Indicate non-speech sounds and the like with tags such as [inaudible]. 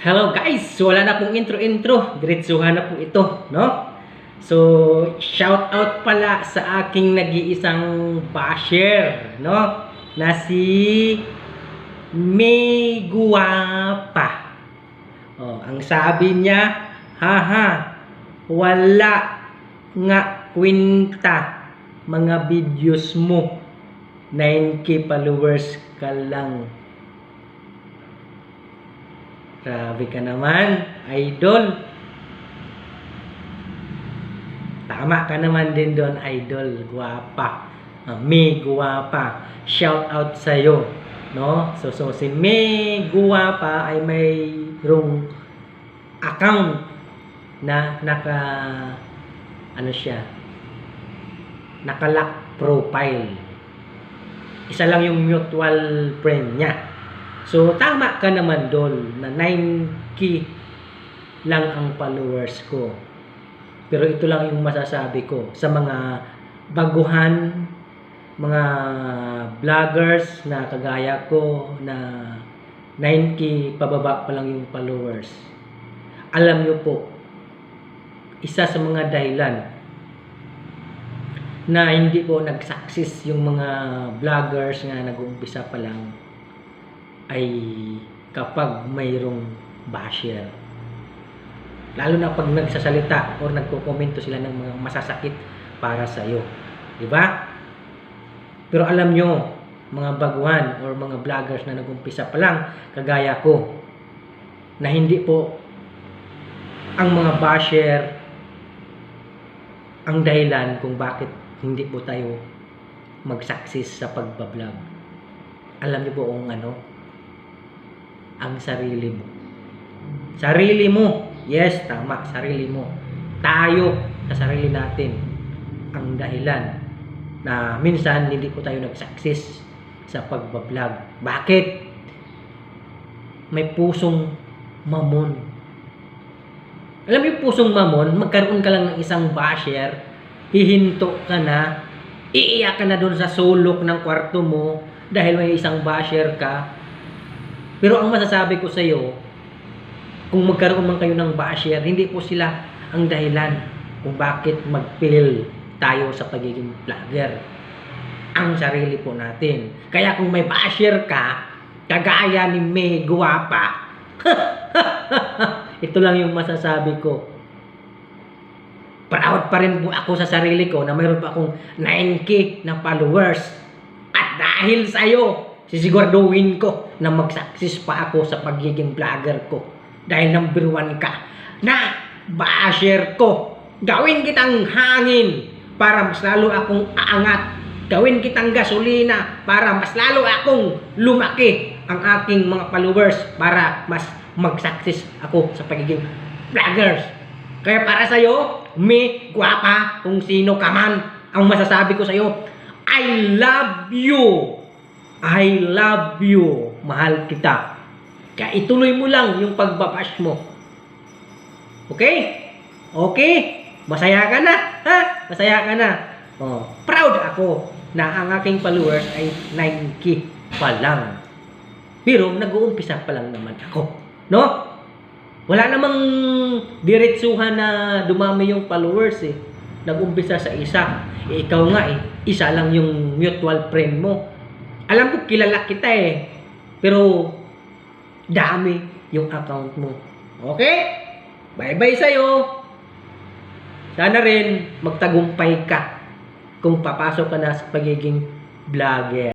Hello guys! Wala na pong intro-intro. Diretsuhan na po ito, no? So, shout out pala sa aking nag-iisang basher, no? Na si May Guwapa. Oh, ang sabi niya, haha, wala nga kwenta mga videos mo. 9k followers ka lang. Grabe ka naman, idol. Tama ka naman din doon, idol. Guwapa. May Guwapa. Shout out sa'yo. No? So, so si May Guwapa ay mayroong account na naka ano siya nakalock profile isa lang yung mutual friend niya So, tama ka naman doon na 9k lang ang followers ko. Pero ito lang yung masasabi ko sa mga baguhan, mga vloggers na kagaya ko na 9k pababa pa lang yung followers. Alam nyo po, isa sa mga dahilan na hindi po nag-success yung mga vloggers nga nag-uumpisa pa lang ay kapag mayroong basher. Lalo na pag nagsasalita or nagko-komento sila ng mga masasakit para sa iyo. 'Di ba? Pero alam nyo, mga baguhan or mga vloggers na nag-umpisa pa lang, kagaya ko, na hindi po ang mga basher ang dahilan kung bakit hindi po tayo mag-success sa pagbablog. Alam niyo po kung ano? Ang sarili mo. Sarili mo. Yes, tama. Sarili mo. Tayo sa sarili natin ang dahilan na minsan hindi po tayo nag-success sa pagbablog. Bakit? May pusong mamon. Alam mo yung pusong mamon, magkaroon ka lang ng isang basher, hihinto ka na, iiyak ka na doon sa sulok ng kwarto mo dahil may isang basher ka, pero ang masasabi ko sa iyo, kung magkaroon man kayo ng basher, hindi po sila ang dahilan kung bakit magpil tayo sa pagiging vlogger. Ang sarili po natin. Kaya kung may basher ka, kagaya ni May Guwapa, [laughs] ito lang yung masasabi ko. Proud pa rin po ako sa sarili ko na mayroon pa akong 9k na followers. At dahil sa'yo, sisiguraduhin ko na mag-success pa ako sa pagiging vlogger ko. Dahil number one ka na basher ko. Gawin kitang hangin para mas lalo akong aangat. Gawin kitang gasolina para mas lalo akong lumaki ang aking mga followers para mas mag-success ako sa pagiging vloggers. Kaya para sa'yo, me, guwapa, kung sino ka man, ang masasabi ko sa'yo, I love you! I love you. Mahal kita. Kaya ituloy mo lang yung pagbabash mo. Okay? Okay? Masaya ka na? Ha? Masaya ka na? Oh, proud ako na ang aking followers ay 9k pa lang. Pero nag-uumpisa pa lang naman ako. No? Wala namang diretsuhan na dumami yung followers eh. Nag-umpisa sa isa. Eh, ikaw nga eh, isa lang yung mutual friend mo alam ko kilala kita eh. Pero dami yung account mo. Okay? Bye-bye sa'yo. Sana rin magtagumpay ka kung papasok ka na sa pagiging vlogger.